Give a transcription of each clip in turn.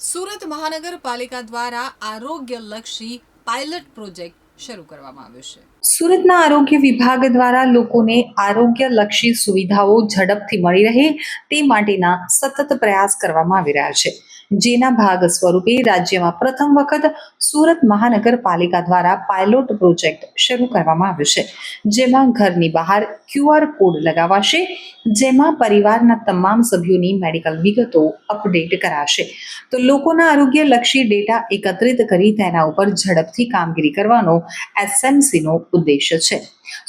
સુરત મહાનગરપાલિકા દ્વારા આરોગ્યલક્ષી પાયલટ પ્રોજેક્ટ શરૂ કરવામાં આવ્યો છે. સુરતના આરોગ્ય વિભાગ દ્વારા લોકોને આરોગ્યલક્ષી સુવિધાઓ ઝડપથી મળી રહે તે માટેના સતત પ્રયાસ કરવામાં આવી રહ્યા છે. જેના ભાગ સ્વરૂપે રાજ્યમાં પ્રથમ વખત સુરત મહાનગરપાલિકા દ્વારા પાયલોટ પ્રોજેક્ટ શરૂ કરવામાં આવ્યો છે. જેમાં ઘરની બહાર ક્યુઆર કોડ લગાવાશે, જેમાં પરિવારના તમામ સભ્યોની મેડિકલ વિગતો અપડેટ કરાશે. તો લોકોના આરોગ્યલક્ષી ડેટા એકત્રિત કરી તેના ઉપર ઝડપથી કામગીરી કરવાનો એસએમસીનો ઉદ્દેશ્ય છે.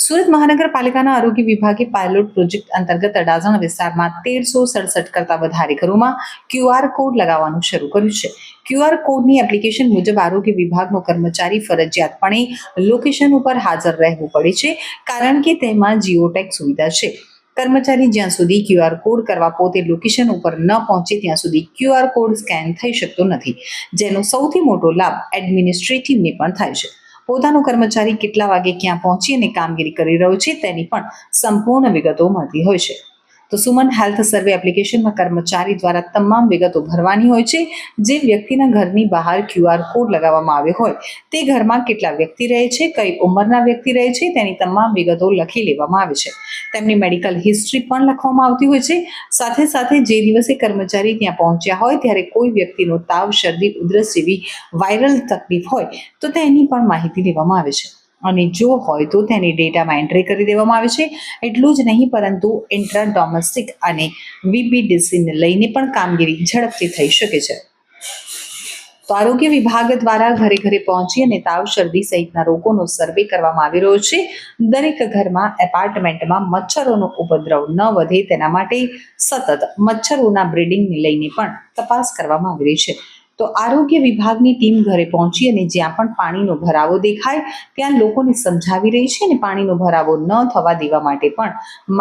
સુરત મહાનગરપાલિકાના આરોગ્ય વિભાગે પાયલોટ પ્રોજેક્ટ અંતર્ગત અડાજણ વિસ્તારમાં તેરસો સડસઠ કરતાં વધારે ઘરોમાં ક્યુઆર કોડ લગાવવાનું શરૂ કર્યું છે. ક્યુઆર કોડની એપ્લિકેશન મુજબ આરોગ્ય વિભાગનો કર્મચારી ફરજિયાતપણે લોકેશન ઉપર હાજર રહેવું પડે છે, કારણ કે તેમાં જીઓટેક સુવિધા છે. કર્મચારી જ્યાં સુધી ક્યુઆર કોડ કરવા પોતે લોકેશન ઉપર ન પહોંચે, ત્યાં સુધી ક્યુઆર કોડ સ્કેન થઈ શકતો નથી, જેનો સૌથી મોટો લાભ એડમિનિસ્ટ્રેટિવને પણ થાય છે. પોતાનો કર્મચારી કેટલા વાગે ક્યાં પહોંચી અને કામગીરી કરી રહ્યો છે તેની પણ સંપૂર્ણ વિગતો મળતી હોય છે. તો સુમન હેલ્થ સર્વે એપ્લિકેશનમાં કર્મચારી દ્વારા તમામ વિગતો ભરવાની હોય છે, જે વ્યક્તિના ઘરની બહાર ક્યુઆર કોડ લગાવવામાં આવ્યો હોય. તે ઘરમાં કેટલા વ્યક્તિ રહે છે, કઈ ઉંમરના વ્યક્તિ રહે છે, તેની તમામ વિગતો લખી લેવામાં આવે છે. તેમની મેડિકલ હિસ્ટ્રી પણ લખવામાં આવતી હોય છે. સાથે સાથે જે દિવસે કર્મચારી ત્યાં પહોંચ્યા હોય, ત્યારે કોઈ વ્યક્તિનો તાવ, શરદી, ઉધરસ જેવી વાયરલ તકલીફ હોય, તો તેની પણ માહિતી લેવામાં આવે છે. અને જો હોય તો તેની ડેટામાં એન્ટ્રી કરી દેવામાં આવે છે. એટલું જ નહીં, પરંતુ ઇન્ટ્રા ડોમેસ્ટિક અને વીપીડીસીને લઈને પણ કામગીરી ઝડપથી થઈ શકે છે. તો આરોગ્ય વિભાગ દ્વારા ઘરે ઘરે પહોંચી અને તાવ, શરદી સહિતના રોગોનો સર્વે કરવામાં આવી રહ્યો છે. દરેક ઘરમાં એપાર્ટમેન્ટમાં મચ્છરોનો ઉપદ્રવ ન વધે તેના માટે સતત મચ્છરોના બ્રીડિંગને લઈને પણ તપાસ કરવામાં આવી રહી છે. તો આરોગ્ય વિભાગની ટીમ ઘરે પહોંચી અને જ્યાં પણ પાણીનો ભરાવો દેખાય, ત્યાં લોકોને સમજાવી રહી છે અને પાણીનો ભરાવો ન થવા દેવા માટે પણ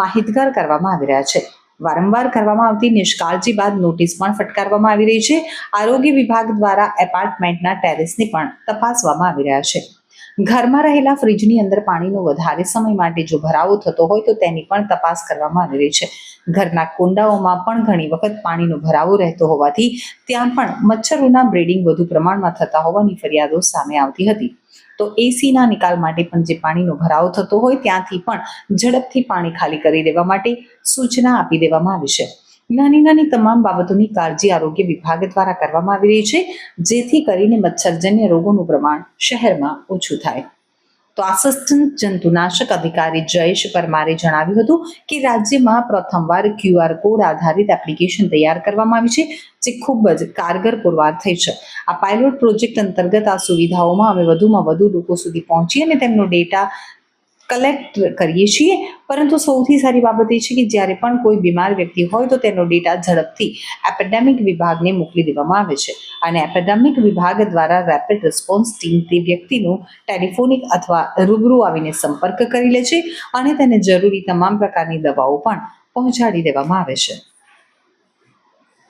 માહિતગાર કરવામાં આવી રહ્યા છે. વારંવાર કરવામાં આવતી નિષ્કાળજી બાદ નોટિસ પણ ફટકારવામાં આવી રહી છે. આરોગ્ય વિભાગ દ્વારા એપાર્ટમેન્ટના ટેરેસને પણ તપાસવામાં આવી રહ્યા છે. ઘરમાં રહેલા ફ્રીજની અંદર પાણીનો વધારે સમય માટે જો ભરાવો થતો હોય તો તેની પણ તપાસ કરવામાં આવી રહી છે. ઘરના કુંડાઓમાં પણ ઘણી વખત પાણીનો ભરાવો રહેતો હોવાથી ત્યાં પણ મચ્છરોના બ્રીડિંગ વધુ પ્રમાણમાં થતા હોવાની ફરિયાદો સામે આવતી હતી. તો એસીના નિકાલ માટે પણ જે પાણીનો ભરાવો થતો હોય ત્યાંથી પણ ઝડપથી પાણી ખાલી કરી દેવા માટે સૂચના આપી દેવામાં આવી છે. નાની નાની તમામ બાબતોની કાળજી આરોગ્ય વિભાગ દ્વારા કરવામાં આવી રહી છે, જેથી કરીને મચ્છરજન્ય રોગોનું પ્રમાણ શહેરમાં ઓછું થાય. તો આસિસ્ટન્ટ જંતુનાશક અધિકારી જયેશ પરમારે જણાવ્યું હતું કે રાજ્યમાં પ્રથમવાર ક્યુઆર કોડ આધારિત એપ્લિકેશન તૈયાર કરવામાં આવી છે, જે ખૂબ જ કારગર પુરવાર થઈ છે. આ પાયલોટ પ્રોજેક્ટ અંતર્ગત આ સુવિધાઓમાં અમે વધુમાં વધુ લોકો સુધી પહોંચી અને તેમનો ડેટા કલેક્ટ કરીએ છીએ. પરંતુ સૌથી સારી બાબત એ છે કે જ્યારે પણ કોઈ બીમાર વ્યક્તિ હોય તો તેનો ડેટા ઝડપથી એપેડેમિક વિભાગને મોકલી દેવામાં આવે છે. અને એપેડેમિક વિભાગ દ્વારા રેપિડ રિસ્પોન્સ ટીમ તે વ્યક્તિનું ટેલિફોનિક અથવા રૂબરૂ આવીને સંપર્ક કરી લે છે અને તેને જરૂરી તમામ પ્રકારની દવાઓ પણ પહોંચાડી દેવામાં આવે છે.